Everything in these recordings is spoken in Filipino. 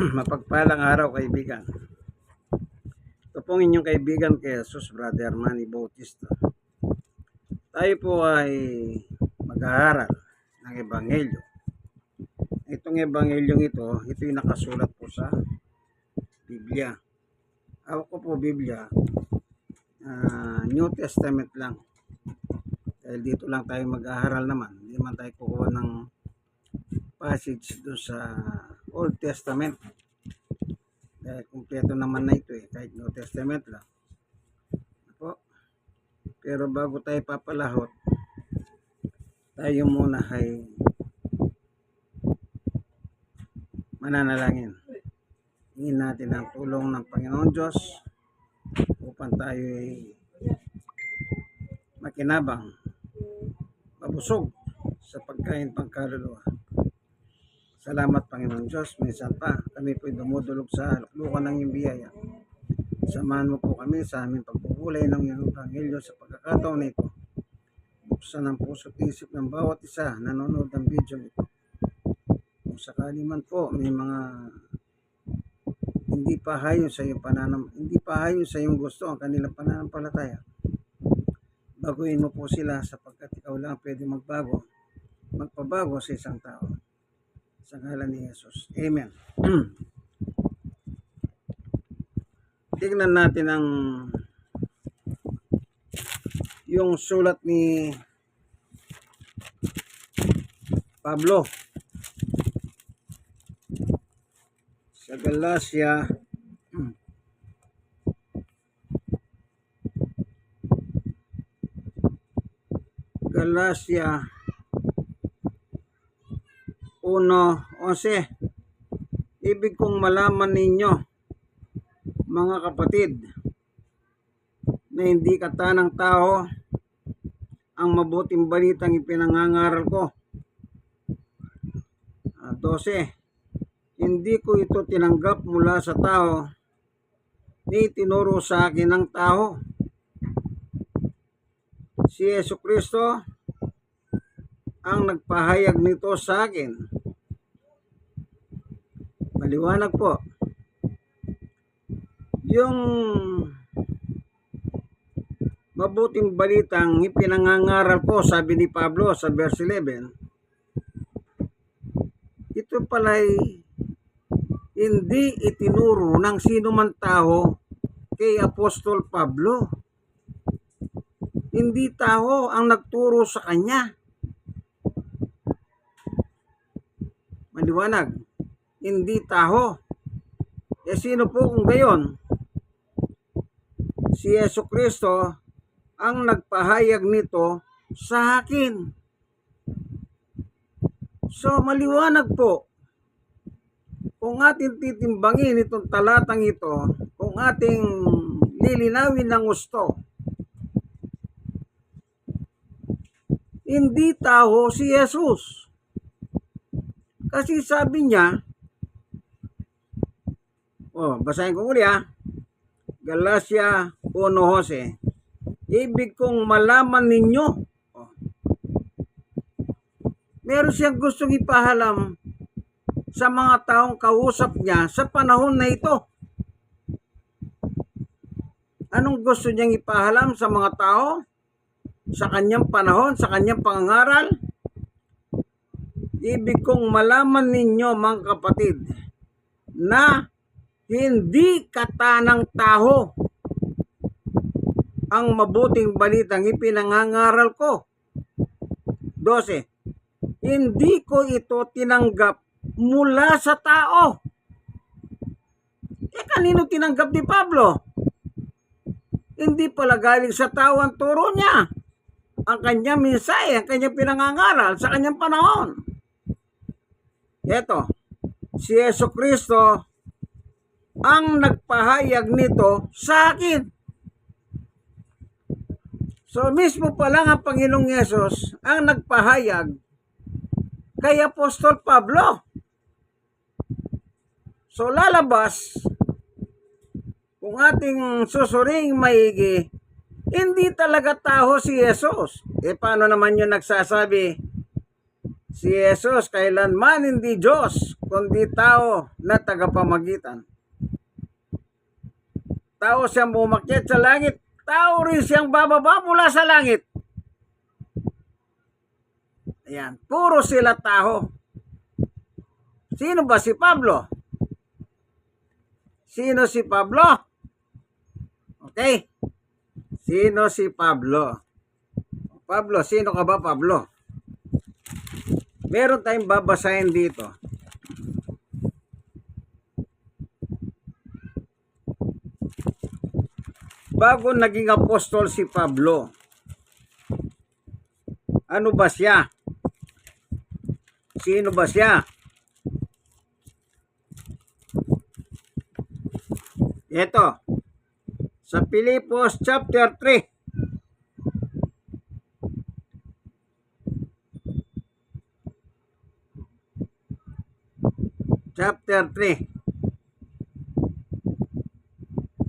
Mapagpalang araw kaibigan. Ito pong inyong kaibigan kay Jesus Brother Manny Bautista. Tayo po ay mag-aaral ng Ebanghelyo. Itong Ebanghelyong ito, ito yung nakasulat po sa Biblia. Ako ko po Biblia, ah, New Testament lang. Dahil dito lang tayo mag-aaral naman. Hindi man tayo kukuha ng passage doon sa Old Testament. Dahil kumpleto naman na ito eh, kahit New Testament lang. Ako. Pero bago tayo papalahot, tayo muna ay mananalangin. Hingin natin ang tulong ng Panginoon Diyos upang tayo ay makinabang, mabusog sa pagkain pangkaluluwa. Salamat Panginoon Diyos. Minsan pa kami po dumudulog sa luklukan ng iyong biyaya. Samahan mo po kami sa aming pagpupulay ng iyong Ebanghelyo sa pagkakataon na ito. Buksan ang puso at isip ng bawat isa na nanonood ng video ito. Kung sakali man po may mga hindi pa hayon sa iyong pananam hindi pa hayon sa iyong gusto ang kanilang pananampalataya. Baguhin mo po sila sapagkat ikaw lang ang pwede magbago, magpabago sa isang tao. Sa ngalan ni Jesus. Amen. Tingnan natin ang yung sulat ni Pablo sa Galacia Galacia 1.11 Ibig kong malaman ninyo mga kapatid na hindi katanang tao ang mabuting balitang ipinangangaral ko. Ah, 12. Hindi ko ito tinanggap mula sa tao ni tinuro sa akin ng tao. Si Yesu Kristo ang nagpahayag nito sa akin. Maliwanag po. Yung mabuting balitang ipinangangaral ko, sabi ni Pablo sa verse 11, ito pala'y hindi itinuro ng sino man tao kay Apostol Pablo. Hindi tao ang nagturo sa kanya. Maliwanag. Hindi tao. E sino po kung gayon? Si Yesu Kristo ang nagpahayag nito sa akin. So maliwanag po, kung ating titimbangin itong talatang ito, kung ating lilinawin ng gusto, hindi tao si Jesus. Kasi sabi niya, oh, basahin ko uli ah, Galacia 1.12, ibig kong malaman ninyo, oh, meron siyang gustong ipahalam sa mga taong kausap niya sa panahon na ito. Anong gusto niyang ipahalam sa mga tao? Sa kanyang panahon, sa kanyang pangangaral? Ibig kong malaman ninyo mga kapatid na hindi katanang taho ang mabuting balitang ipinangangaral ko. 12. Hindi ko ito tinanggap mula sa tao. Eh kanino tinanggap ni Pablo? Hindi pala galing sa tao ang turo niya. Ang kanyang minsay, ang kanyang pinangangaral sa kanyang panahon. Ito, si Yeso Kristo ang nagpahayag nito sa akin. So mismo pa lang ang Panginoong Yesus ang nagpahayag kay Apostol Pablo. So lalabas, kung ating susuring maigi, hindi talaga tao si Jesus. E paano naman yung nagsasabi, Si Jesus kailanman hindi Diyos, kundi tao na tagapamagitan. Tao siyang bumakyat sa langit, tao rin siyang bababa mula sa langit. Ayan, puro sila tao. Sino ba si Pablo? Sino si Pablo? Okay. Sino si Pablo? Pablo, sino ka ba Pablo? Meron tayong babasahin dito. Bago naging apostol si Pablo, ano ba siya? Sino ba siya? Ito, sa Pilipos chapter 3, chapter 3.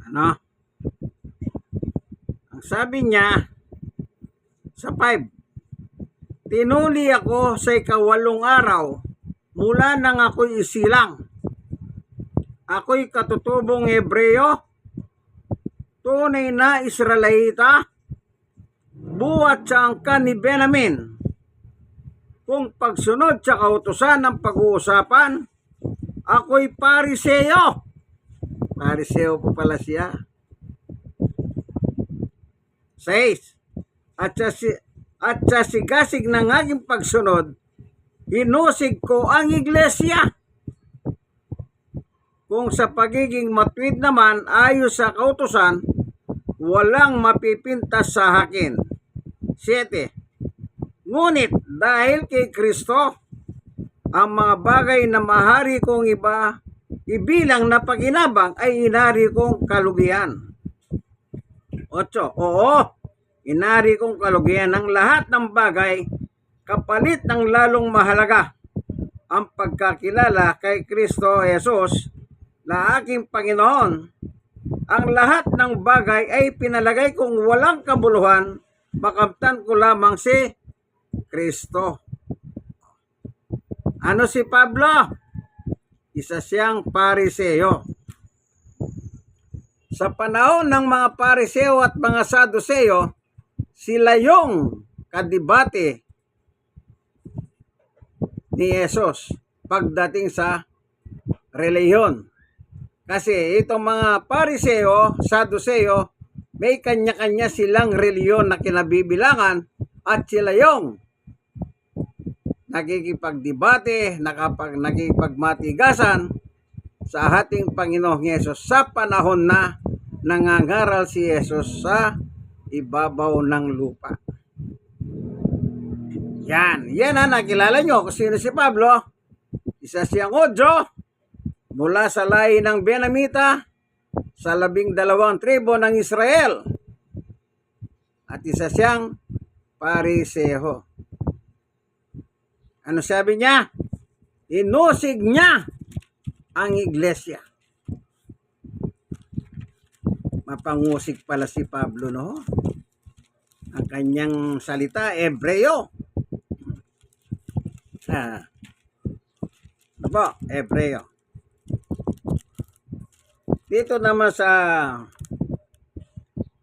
Ano? Sabi niya sa 5, Tinuli ako sa ikawalong araw mula nang ako'y isilang. Ako'y katutubong Hebreo, tunay na Israelita, buwat sa angkan ni Benamin. Kung pagsunod sa kautusan ng pag-uusapan, ako'y pariseo. Pariseo po pala siya. 6. At sa, si, at sa sigasig ng aking pagsunod, hinusig ko ang iglesia. Kung sa pagiging matwid naman ayos sa kautusan, walang mapipintas sa akin. 7. Ngunit dahil kay Kristo, ang mga bagay na mahari kong iba, ibilang na paginabang ay inari kong kalugian. 8. Oo, inari kong kalugian ng lahat ng bagay kapalit ng lalong mahalaga ang pagkakilala kay Kristo Jesus na aking Panginoon. Ang lahat ng bagay ay pinalagay kong walang kabuluhan, makamtan ko lamang si Kristo. Ano si Pablo? Isa siyang pariseo. Sa panahon ng mga pariseo at mga saduseo, sila yung kadibate ni Jesus pagdating sa reliyon. Kasi itong mga pariseo, saduseo, may kanya-kanya silang reliyon na kinabibilangan at sila yung nakikipagdebate, nakapag, nakikipagmatigasan sa ating Panginoong Yesus sa panahon na nangangaral si Yesus sa ibabaw ng lupa. Yan. Yan ha, nakilala nyo kung sino si Pablo. Isa siyang Odyo mula sa lahi ng Benamita sa labing dalawang tribo ng Israel. At isa siyang pariseho. Ano sabi niya? Inusig niya ang iglesia. Mapangusig pala si Pablo, no? Ang kanyang salita, Ebreo. Ah. Ano po? Ebreo. Dito naman sa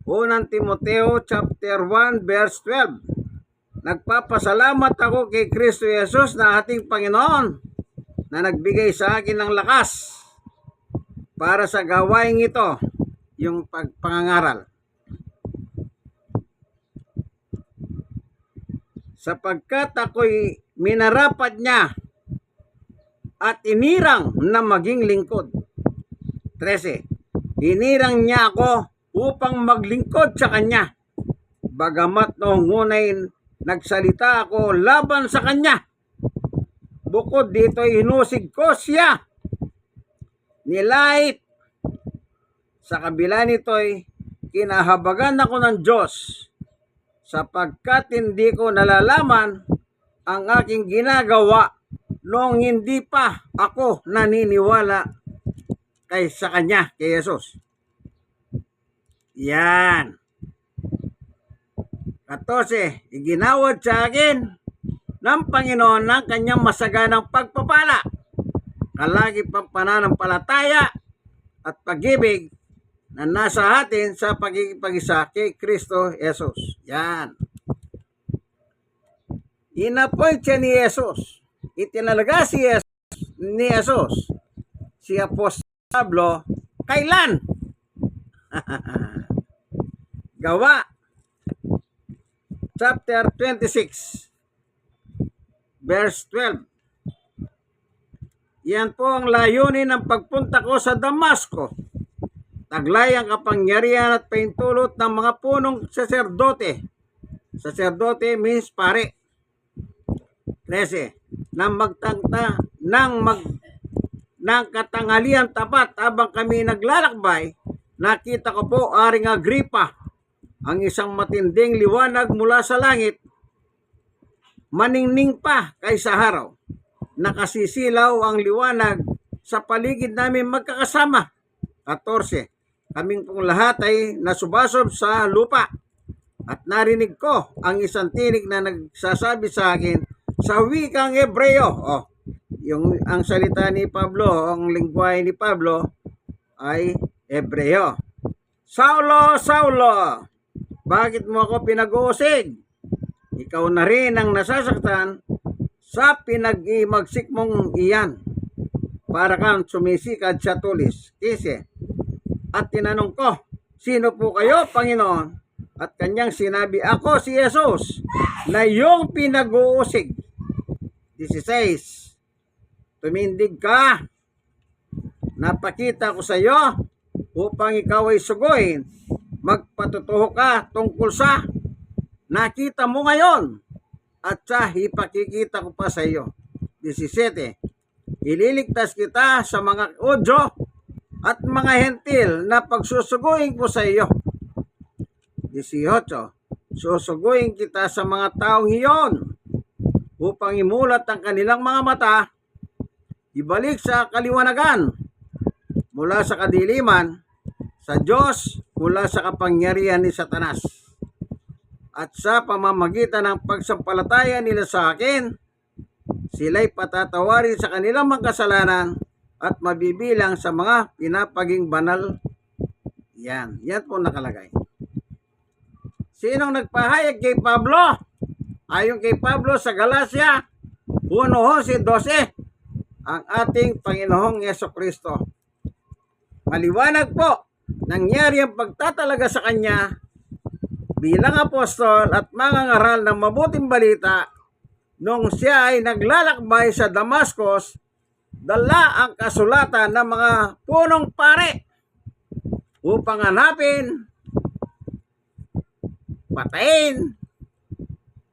Unang Timoteo chapter 1 verse 12. Nagpapasalamat ako kay Kristo Jesus na ating Panginoon na nagbigay sa akin ng lakas para sa gawain ito, yung pagpangangaral. Sapagkat ako'y minarapat niya at inirang na maging lingkod. 13. Inirang niya ako upang maglingkod sa kanya. Bagamat noong ngunay nagsalita ako laban sa kanya. Bukod dito inusig ko siya. Nilait. Sa kabila nito'y kinahabagan ako ng Diyos sapagkat hindi ko nalalaman ang aking ginagawa noong hindi pa ako naniniwala kay sa kanya, kay Jesus. Yan. 14. Iginawad sa akin ng Panginoon ng kanyang masaganang pagpapala, kalagi pang pananampalataya at pag-ibig na nasa atin sa pagkikipag-isa kay Kristo Jesus. Yan. Inapoint siya ni Jesus. Itinalaga si Jesus, ni Jesus si Apostol Pablo kailan? Gawa chapter 26 verse 12 Yan po ang layunin ng pagpunta ko sa Damasco. Taglay ang kapangyarihan at paintulot ng mga punong saserdote. Saserdote means pare. 13. Nang magtangta, nang mag ng katanghalian tapat habang kami naglalakbay, nakita ko po Aring Agripa, ang isang matinding liwanag mula sa langit, maningning pa kaysa araw. Nakasisilaw ang liwanag sa paligid namin magkakasama. 14. Kaming pong lahat ay nasubasob sa lupa at narinig ko ang isang tinig na nagsasabi sa akin sa wikang Hebreo. Oh, yung ang salita ni Pablo, ang lingwahe ni Pablo ay Hebreo. Saulo, Saulo, bakit mo ako pinag-uusig? Ikaw na rin ang nasasaktan sa pinag-imagsik mong iyan para kang sumisikad sa tulis. Kasi, at tinanong ko, sino po kayo, Panginoon? At kanyang sinabi, ako si Jesus, na yung pinag-uusig. 16. Tumindig ka. Napakita ko sa iyo upang ikaw ay suguin. Magpatutuho ka tungkol sa nakita mo ngayon at sa ipakikita ko pa sa iyo. 17. Ililigtas kita sa mga udyo at mga hentil na pagsusuguin ko sa iyo. 18. Susuguin kita sa mga taong iyon upang imulat ang kanilang mga mata, ibalik sa kaliwanagan mula sa kadiliman sa Diyos mula sa kapangyarihan ni Satanas. At sa pamamagitan ng pagsampalataya nila sa akin, sila'y patatawarin sa kanilang mga kasalanan at mabibilang sa mga pinapaging banal. Yan. Yan po nakalagay. Sinong nagpahayag kay Pablo? Ayon kay Pablo sa Galacia 1.12, ang ating Panginoong Yeso Kristo. Maliwanag po, nangyari ang pagtatalaga sa Kanya bilang apostol at mangangaral ng mabuting balita nung siya ay naglalakbay sa Damascus, dala ang kasulatan ng mga punong pare upang hanapin, patayin,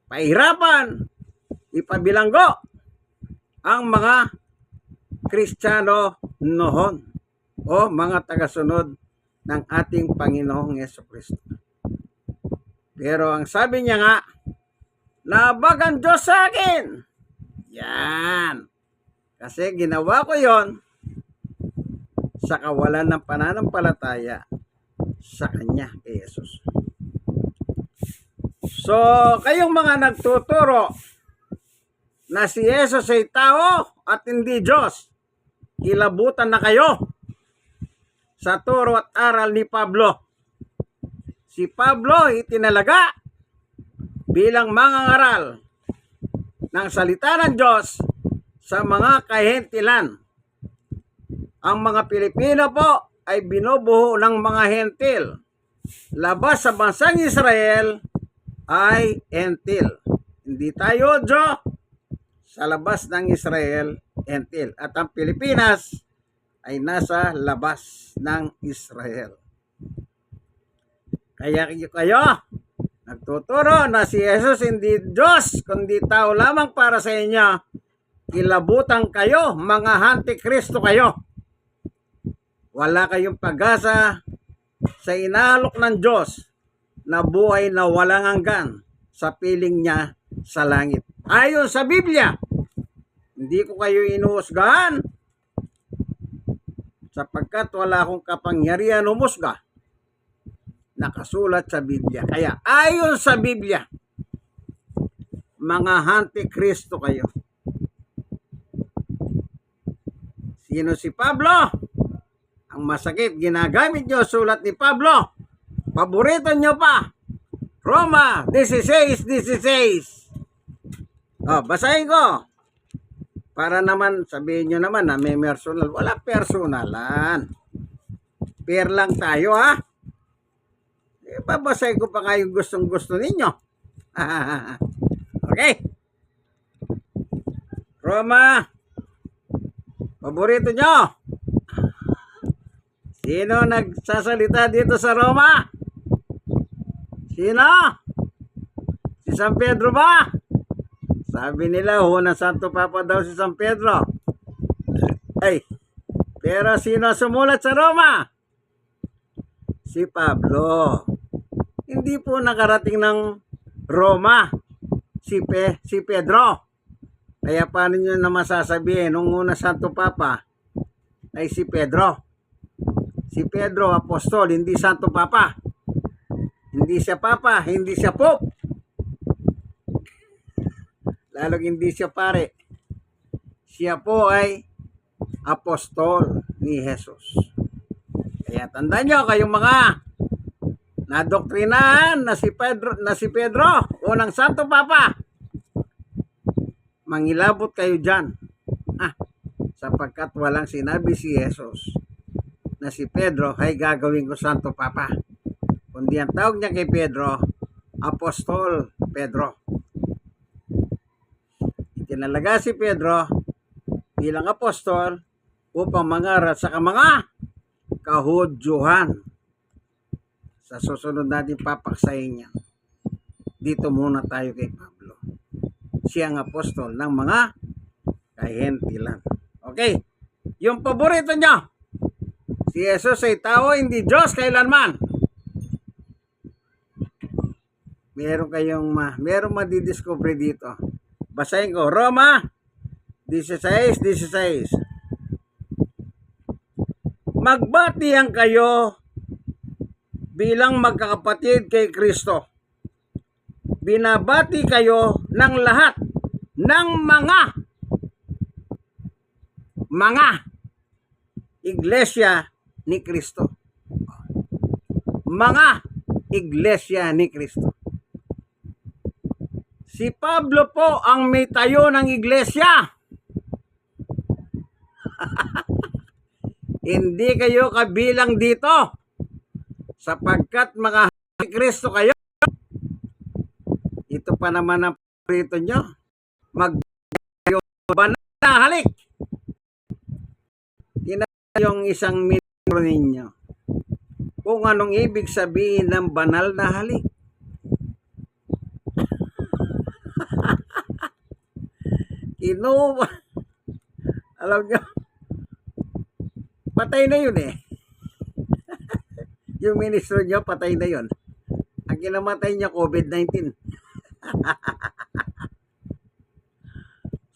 pahirapan, ipabilanggo ang mga Kristiyano noon o mga tagasunod ng ating Panginoong Yeso Kristo. Pero ang sabi niya nga, labag ang Diyos sa akin. Yan. Kasi ginawa ko yon sa kawalan ng pananampalataya sa Kanya, kay Jesus. So, kayong mga nagtuturo na si Jesus ay tao at hindi Diyos, kilabutan na kayo sa turo at aral ni Pablo. Si Pablo itinalaga bilang mangangaral ng salita ng Diyos sa mga kahentilan. Ang mga Pilipino po ay binubuho ng mga hentil. Labas sa bansang Israel ay entil. Hindi tayo Diyo sa labas ng Israel entil. At ang Pilipinas ay nasa labas ng Israel. Kaya kayo nagtuturo na si Jesus hindi Diyos, kundi tao lamang para sa inyo. Kilabutan kayo, mga antikristo kayo. Wala kayong pag-asa sa inalok ng Diyos na buhay na walang hanggan sa piling niya sa langit. Ayon sa Biblia, hindi ko kayo inuusgahan sapagkat wala akong kapangyarihan umusga. Nakasulat sa Biblia. Kaya ayon sa Biblia, mga antikristo kayo. Sino si Pablo? Ang masakit, ginagamit nyo sulat ni Pablo. Paborito nyo pa. Roma 16, 16. Oh, basahin ko. Para naman, sabihin nyo naman na may personal. Wala personalan. Pair lang tayo, ha? Babasahin ko pa nga yung gustong gusto ninyo. okay. Roma. Paborito nyo. Sino nagsasalita dito sa Roma? Sino? Si San Pedro ba? Sabi nila, unang Santo Papa daw si San Pedro. Ay, pero sino sumulat sa Roma? Si Pablo. Hindi po nakarating ng Roma si, Pe, si Pedro. Kaya paano nyo na masasabihin nung una Santo Papa ay si Pedro. Si Pedro, apostol, hindi Santo Papa. Hindi siya Papa, hindi siya Pope. Lalong hindi siya pare. Siya po ay apostol ni Jesus. Kaya tandaan nyo kayong mga nadoktrinahan na si Pedro, na si Pedro, unang Santo Papa. Mangilabot kayo dyan. Ah, sapagkat walang sinabi si Jesus na si Pedro ay gagawin ko Santo Papa. Kundi ang tawag niya kay Pedro, Apostol Pedro. Itinalaga si Pedro bilang apostol upang mangaral sa mga kahudyuhan. Sa susunod natin papaksayin niya. Dito muna tayo kay Pablo. Siya ang apostol ng mga kahentilan. Okay. Yung paborito niya, si Jesus ay tao, hindi Diyos kailanman. Meron kayong ma, meron madidiscover dito. Basahin ko, Roma 16, 16. Magbatihan kayo bilang magkakapatid kay Kristo. Binabati kayo ng lahat ng mga mga iglesia ni Kristo. Mga iglesia ni Kristo. Si Pablo po ang may tayo ng iglesia. Hindi kayo kabilang dito. Sapagkat mga Kristo kayo. Ito pa naman ang paborito nyo. Mag banal na halik. Tina yung isang ministro ninyo. Kung anong ibig sabihin ng banal na halik. Kinuha. Alam nyo, patay na yun eh. yung ministro nyo, patay na yun. Ang kinamatay niya, COVID-19.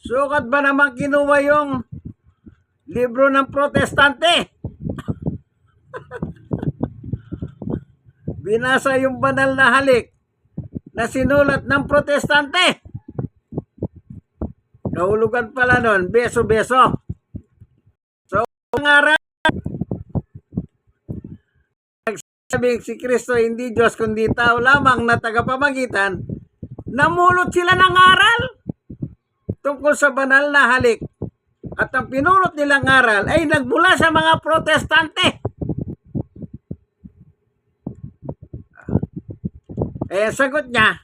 Sukat ba naman kinuha yung libro ng protestante? Binasa yung banal na halik na sinulat ng protestante. Kahulugan pala nun, beso-beso. So, pangarap, nagsabing si Kristo hindi Diyos kundi tao lamang na tagapamagitan, namulot sila ng aral tungkol sa banal na halik. At ang pinulot nilang aral ay nagmula sa mga protestante. Eh, sagot niya,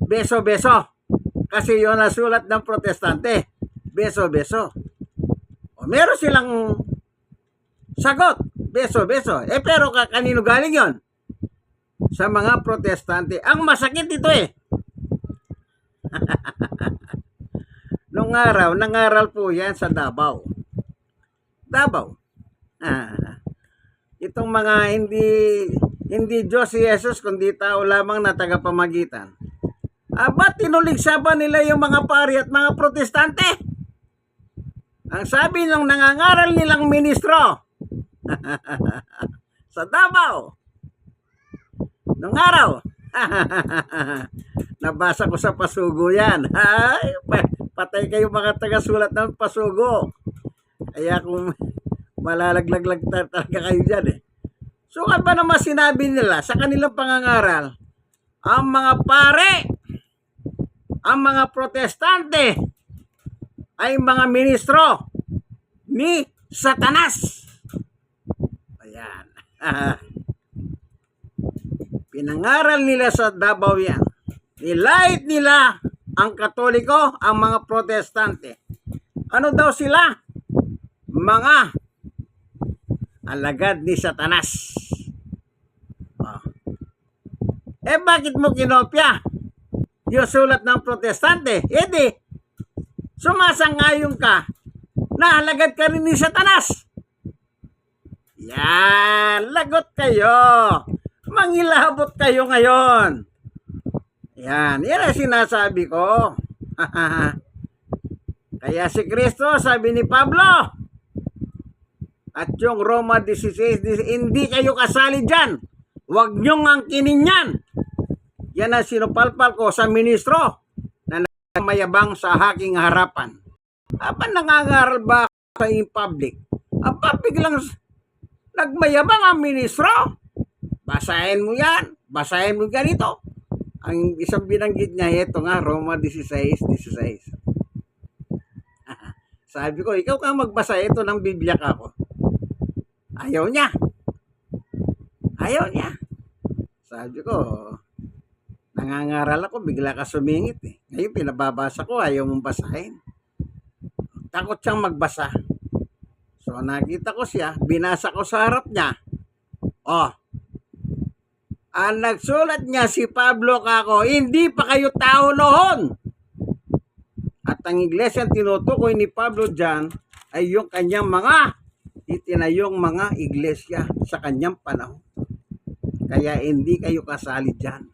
beso-beso. Kasi yun ang sulat ng protestante. Beso-beso. O meron silang sagot. Beso-beso. Eh pero ka- kanino galing yon? Sa mga protestante. Ang masakit ito eh. Nung araw, nangaral po yan sa Davao. Davao. Ah, itong mga hindi hindi Diyos si Jesus kundi tao lamang na tagapamagitan. Ah, ba't tinuligsaban nila yung mga pari at mga protestante? Ang sabi ng nangangaral nilang ministro sa Davao, nung araw, Nabasa ko sa pasugo yan. Ay, pa- patay kayo mga taga-sulat ng pasugo. Kaya kung malalaglag ta- talaga kayo dyan eh. So ano ba naman sinabi nila sa kanilang pangangaral? Ang mga pare, ang mga protestante, ay mga ministro ni Satanas. Ayan. Pinangaral nila sa Davao yan. Nilait nila ang katoliko, ang mga protestante. Ano daw sila? Mga alagad ni Satanas. Oh. Eh bakit mo kinopya? Yung sulat ng protestante. Eh di, sumasangayon ka na alagad ka rin ni Satanas. Yan, lagot kayo. Mangilabot kayo ngayon. Yan, yan ang sinasabi ko. Kaya si Kristo, sabi ni Pablo, at yung Roma 16, hindi kayo kasali dyan. Huwag niyong angkinin yan. Yan ang sinupalpal ko sa ministro na mayabang sa aking harapan. Aba nangangaral ba sa in public? Aba biglang nagmayabang ang ministro. Basahin mo yan. Basahin mo ganito. Ang isang binanggit niya, ito nga, Roma 16, 16. Sabi ko, ikaw ka magbasa ito ng Biblia ka ako. Ayaw niya. Ayaw niya. Sabi ko, nangangaral ako, bigla ka sumingit eh. Ngayon, pinababasa ko, ayaw mong basahin. Takot siyang magbasa. So, nakita ko siya, binasa ko sa harap niya. Oh, ang nagsulat niya si Pablo Kako, hindi pa kayo tao noon. At ang iglesia tinutukoy ni Pablo dyan ay yung kanyang mga itinayong mga iglesia sa kanyang panahon. Kaya hindi kayo kasali dyan.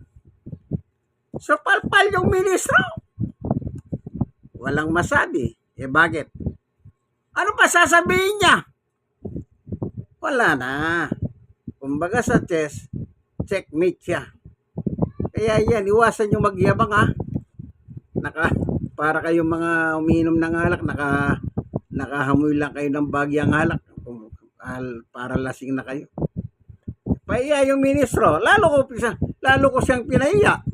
So palpal yung ministro. Walang masabi. Eh bakit? Ano pa sasabihin niya? Wala na. Kumbaga sa chess, checkmate siya. Kaya yan, iwasan yung magyabang ha. Naka, para kayong mga umiinom ng alak, naka, nakahamoy lang kayo ng bagyang alak. Para lasing na kayo. Pahiya yung ministro. Lalo ko, lalo ko siyang pinahiya.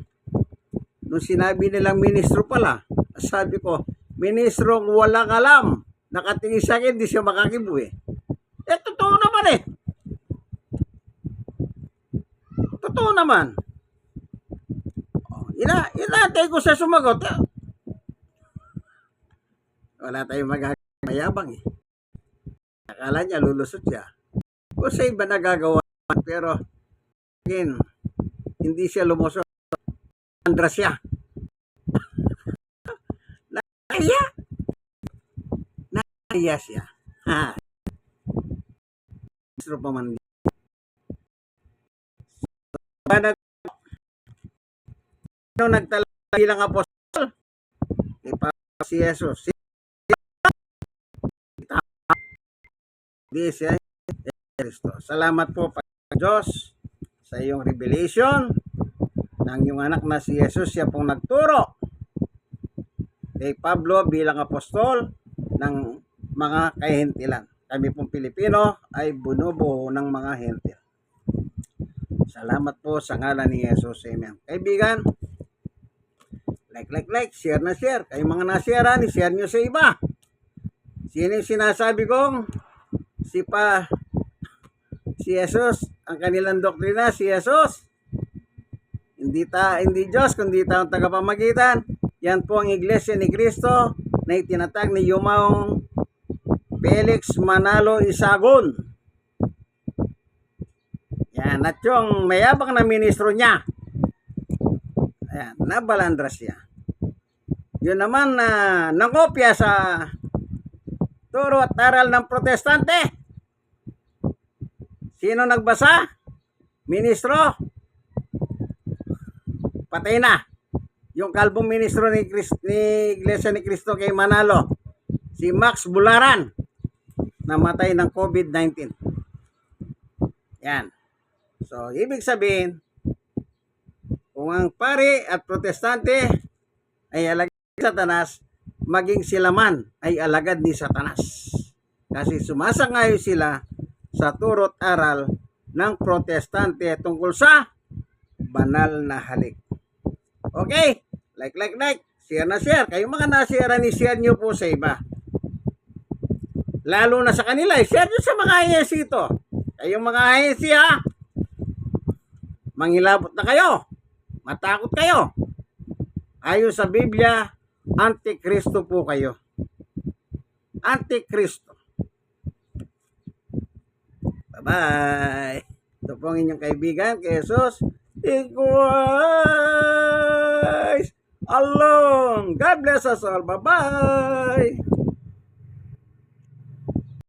Nung sinabi nilang ministro pala, sabi ko, ministrong walang alam. Nakatingin sa akin, di siya makakibu eh. Eh, totoo naman eh. Totoo naman. Oh, ina, inaantay ko sa sumagot. Eh. Wala tayong magagawa mayabang eh. Akala niya lulusot siya. O sa iba nagagawa pero again, hindi siya lumusot. Andra siya. Nakaya. Nakaya siya. Ha. Gusto pa man. Nag Sino nagtala bilang apostol? Ni Pa si Jesus. Si Di siya Kristo. Salamat po pa Diyos sa iyong revelation ng iyong anak na si Jesus siya pong nagturo kay Pablo bilang apostol ng mga kahentilan. Kami pong Pilipino ay bunubo ng mga hentil. Salamat po sa ngalan ni Jesus. Amen. Kaibigan, like, like, like, share na share. Kayo mga nasharean, share nyo sa iba. Sino yung sinasabi kong si pa si Jesus, ang kanilang doktrina, si Jesus. Hindi ta hindi Diyos kundi taong tagapamagitan. Yan po ang iglesia ni Kristo na itinatag ni Yumaong Felix Manalo Isagon. Yan, at yung mayabang na ministro niya. Ayan, nabalandras siya. Yun naman na nangopya sa turo at aral ng protestante. Sino nagbasa? Ministro? Patay na. Yung kalbong ministro ni, Chris, ni Iglesia ni Cristo kay Manalo. Si Max Bularan. Namatay ng COVID-19. Yan. So, ibig sabihin, Kung ang pari at protestante ay alagad ni Satanas, maging sila man ay alagad ni Satanas. Kasi sumasangayo sila sa turot aral ng protestante tungkol sa banal na halik. Okay? Like, like, like. Share na share. Kayo mga na-share ni share nyo po sa iba. Lalo na sa kanila. Share nyo sa mga ISC ito. Kayong mga ISC ha. Mangilabot na kayo. Matakot kayo. Ayon sa Biblia, Antikristo po kayo. Antikristo. Bye-bye. Ito po ang inyong kaibigan, kay Jesus. Equals along. God bless us all. Bye-bye.